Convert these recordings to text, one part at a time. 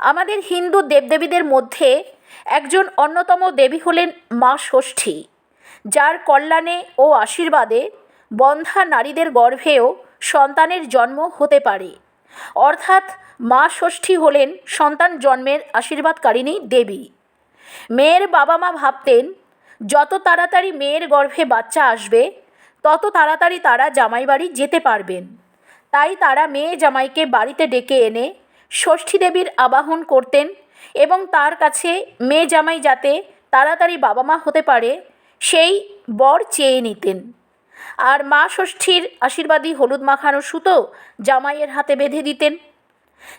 আমাদের হিন্দু দেবদেবীদের মধ্যে একজন অন্যতম দেবী হলেন মা ষষ্ঠী, যার কল্যাণে ও আশীর্বাদে বন্ধ্যা নারীদের গর্ভেও সন্তানের জন্ম হতে পারে। অর্থাৎ মা ষষ্ঠী হলেন সন্তান জন্মের আশীর্বাদকারিণী দেবী। মেয়ের বাবা মা ভাবতেন, যত তাড়াতাড়ি মেয়ের গর্ভে বাচ্চা আসবে, তত তাড়াতাড়ি তারা জামাইবাড়ি যেতে পারবেন। তাই তারা মেয়ে জামাইকে বাড়িতে ডেকে এনে ষষ্ঠী দেবীর আবাহন করতেন এবং তার কাছে মেয়ে জামাই যাতে তাড়াতাড়ি বাবা মা হতে পারে, সেই বর চেয়ে নিতেন। আর মা ষষ্ঠীর আশীর্বাদী হলুদ মাখানো সুতো জামাইয়ের হাতে বেঁধে দিতেন।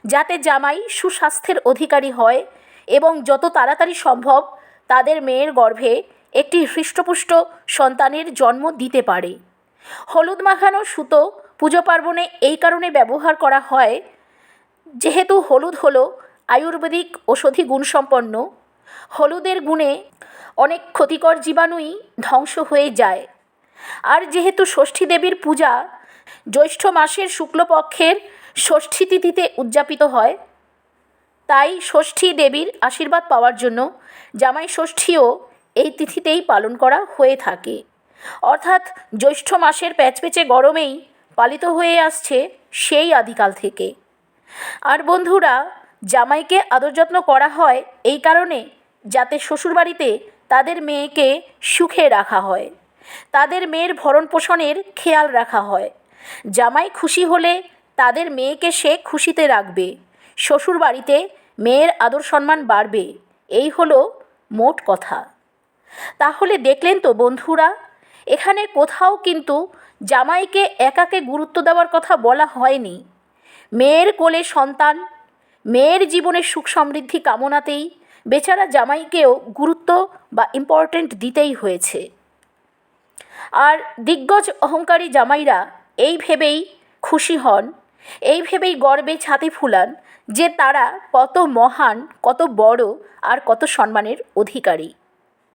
যাতে জামাই সুস্বাস্থ্যের অধিকারী হয় এবং যত তাড়াতাড়ি সম্ভব তাদের মেয়ের গর্ভে একটি হৃষ্টপুষ্ট সন্তানের জন্ম দিতে পারে। হলুদ মাখানো সুতো পুজো পার্বণে এই কারণে ব্যবহার করা হয় যেহেতু হলুদ হলো, আয়ুর্বেদিক ওষুধি গুণসম্পন্ন হলুদের গুণে অনেক ক্ষতিকর জীবাণুই ধ্বংস হয়ে যায়। আর যেহেতু ষষ্ঠী দেবীর পূজা জ্যৈষ্ঠ মাসের শুক্লপক্ষের ষষ্ঠী তিথিতে উদযাপিত হয়, তাই ষষ্ঠী দেবীর আশীর্বাদ পাওয়ার জন্য জামাই ষষ্ঠীও এই তিথিতেই পালন করা হয়ে থাকে। অর্থাৎ জ্যৈষ্ঠ মাসের প্যাচপেচে গরমেই পালিত হয়ে আসছে সেই আদিকাল থেকে। আর বন্ধুরা, জামাইকে আদর যত্ন করা হয় এই কারণে যাতে শ্বশুরবাড়িতে তাদের মেয়েকে সুখে রাখা হয়। তাদের মেয়ের ভরণ পোষণের খেয়াল রাখা হয়। জামাই খুশি হলে তাদের মেয়েকে সে খুশিতে রাখবে। শ্বশুরবাড়িতে মেয়ের আদর সম্মান বাড়বে। এই হলো মোট কথা। তাহলে দেখলেন তো বন্ধুরা, এখানে কোথাও কিন্তু জামাইকে একাকে গুরুত্ব দেওয়ার কথা বলা হয়নি। মেয়ের কোলে সন্তান, মেয়ের জীবনের সুখ সমৃদ্ধি কামনাতেই বেচারা জামাইকেও গুরুত্ব বা ইম্পর্ট্যান্ট দিতেই হয়েছে। আর দিগ্গজ অহংকারী জামাইরা এই ভেবেই খুশি হন, এই ভেবেই গর্বে ছাতি ফুলান যে তারা কত মহান, কত বড় আর কত সম্মানের অধিকারী।